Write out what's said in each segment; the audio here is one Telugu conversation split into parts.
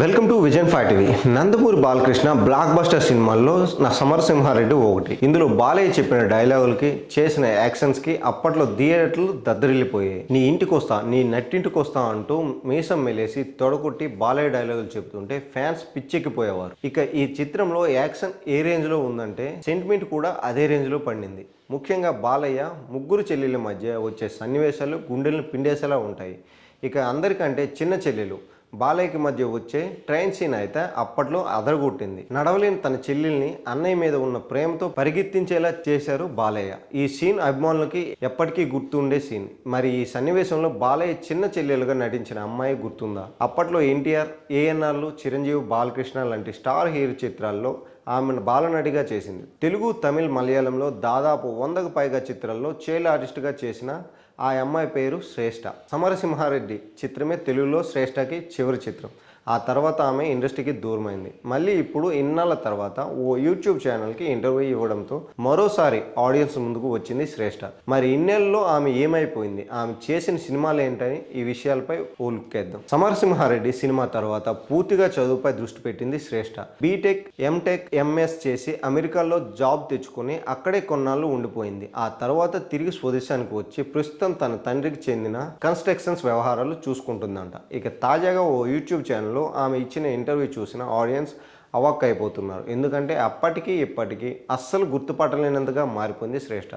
Welcome to vision five TV. Nandamuri Balakrishna blockbuster సినిమాల్లో నా సమరసింహారెడ్డి ఒకటి. ఇందులో బాలయ్య చెప్పిన డైలాగులకి చేసిన యాక్షన్స్కి అప్పట్లో థియేటర్లు దద్దరిల్లిపోయాయి. నీ ఇంటికి వస్తా నీ నట్టింటికి వస్తా అంటూ మీసం మెలేసి తొడగొట్టి బాలయ్య డైలాగులు చెప్తుంటే ఫ్యాన్స్ పిచ్చెక్కిపోయేవారు. ఇక ఈ చిత్రంలో యాక్షన్ ఏ రేంజ్లో ఉందంటే సెంటిమెంట్ కూడా అదే రేంజ్లో పండింది. ముఖ్యంగా బాలయ్య ముగ్గురు చెల్లెళ్ళ మధ్య వచ్చే సన్నివేశాలు గుండెలను పిండేసేలా ఉంటాయి. ఇక అందరికంటే చిన్న చెల్లెలు బాలయ్యకి మధ్య వచ్చే ట్రైన్ సీన్ అయితే అప్పట్లో అదరగొట్టింది. నడవలేని తన చెల్లెల్ని అన్నయ్య మీద ఉన్న ప్రేమతో పరిగెత్తించేలా చేశారు బాలయ్య. ఈ సీన్ అభిమానులకి ఎప్పటికీ గుర్తుండే సీన్. మరి ఈ సన్నివేశంలో బాలయ్య చిన్న చెల్లెలుగా నటించిన అమ్మాయి గుర్తుందా? అప్పట్లో ఎన్టీఆర్ ఏఎన్ఆర్లు చిరంజీవి బాలకృష్ణ లాంటి స్టార్ హీరో చిత్రాల్లో ఆమెను బాలనటిగా చేసింది. తెలుగు తమిళ్ మలయాళంలో దాదాపు వందకు పైగా చిత్రాల్లో చైల్డ్ ఆర్టిస్ట్గా చేసిన ఆ అమ్మాయి పేరు శ్రేష్ఠ సమరసింహారెడ్డి చిత్రమే తెలుగులో శ్రేష్ఠకి చివరి చిత్రం. ఆ తర్వాత ఆమె ఇండస్ట్రీకి దూరమైంది. మళ్ళీ ఇప్పుడు ఇన్నాళ్ళ తర్వాత ఓ యూట్యూబ్ ఛానల్కి ఇంటర్వ్యూ ఇవ్వడంతో మరోసారి ఆడియన్స్ ముందుకు వచ్చింది శ్రేష్ఠ మరి ఇన్నేళ్ళలో ఆమె ఏమైపోయింది? ఆమె చేసిన సినిమాలు ఏంటని ఈ విషయాలపై ఓ లుక్ వేద్దాం సమరసింహారెడ్డి సినిమా తర్వాత పూర్తిగా చదువుపై దృష్టి పెట్టింది శ్రేష్ఠ బీటెక్ ఎంటెక్ ఎంఎస్ చేసి అమెరికాలో జాబ్ తెచ్చుకొని అక్కడే కొన్నాళ్ళు ఉండిపోయింది. ఆ తర్వాత తిరిగి స్వదేశానికి వచ్చి ప్రస్తుతం తన తండ్రికి చెందిన కన్స్ట్రక్షన్స్ వ్యవహారాలు చూసుకుంటుందంట. ఇక తాజాగా ఓ యూట్యూబ్ ఛానల్ ఛానల్లో ఆమె ఇచ్చిన ఇంటర్వ్యూ చూసిన ఆడియన్స్ అవాక్ అయిపోతున్నారు ఎందుకంటే అప్పటికీ ఇప్పటికీ అస్సలు గుర్తుపట్టలేనంతగా మారిపోయింది శ్రేష్ఠ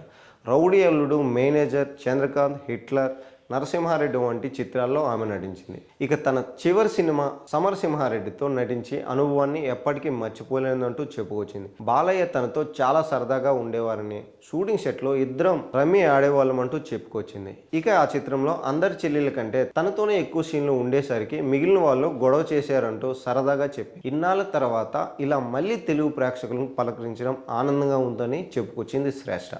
rowdy Alludu manager Chandrakanth Hitler Narasimhareddy వంటి చిత్రాల్లో ఆమె నటించింది. ఇక తన చివరి సినిమా సమరసింహారెడ్డితో నటించి అనుభవాన్ని ఎప్పటికీ మర్చిపోలేదంటూ చెప్పుకొచ్చింది. బాలయ్య తనతో చాలా సరదాగా ఉండేవారని షూటింగ్ సెట్లో ఇద్దరం రమ్మి ఆడేవాళ్ళమంటూ చెప్పుకొచ్చింది. ఇక ఆ చిత్రంలో అందరి చెల్లెల కంటే తనతోనే ఎక్కువ సీన్లు ఉండేసరికి మిగిలిన వాళ్ళు గొడవ చేశారంటూ సరదాగా చెప్పి ఇన్నాళ్ళ తర్వాత ఇలా మళ్ళీ తెలుగు ప్రేక్షకులను పలకరించడం ఆనందంగా ఉందని చెప్పుకొచ్చింది శ్రేష్ఠ